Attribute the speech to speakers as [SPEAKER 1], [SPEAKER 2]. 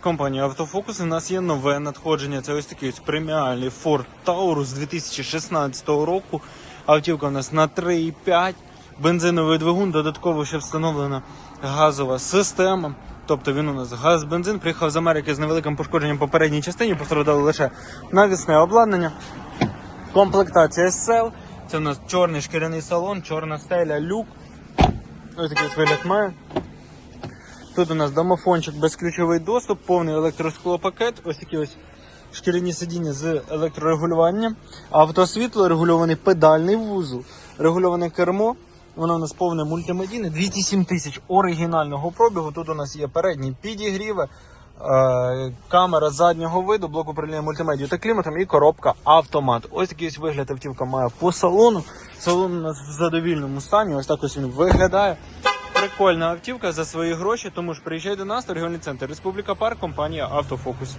[SPEAKER 1] Компанія Автофокус. У нас є нове надходження. Це ось такий ось преміальний Ford Taurus 2016 року. Автівка у нас на 3,5. Бензиновий двигун, додатково ще встановлена газова система. Тобто він у нас газ-бензин. Приїхав з Америки з невеликим пошкодженням по передній частині, постраждало лише навісне обладнання. Комплектація SL. Це у нас чорний шкіряний салон, чорна стеля, люк. Ось такий вигляд має. Тут у нас домофончик, безключовий доступ, повний електросклопакет, ось такі ось шкіряні сидіння з електрорегулюванням, автосвітло, регульований педальний вузол, регульоване кермо. Воно у нас повне мультимедійне, 207 тисяч оригінального пробігу. Тут у нас є передні підігріви, е, камера заднього виду, блок управління мультимедією та кліматом і коробка автомат. Ось такий ось вигляд автівка має по салону. Салон у нас в задовільному стані. Ось так ось він виглядає. Прикольна автівка за свої гроші, тому ж приїжджай до нас, торгівельний центр Республіка Парк, компанія Автофокус.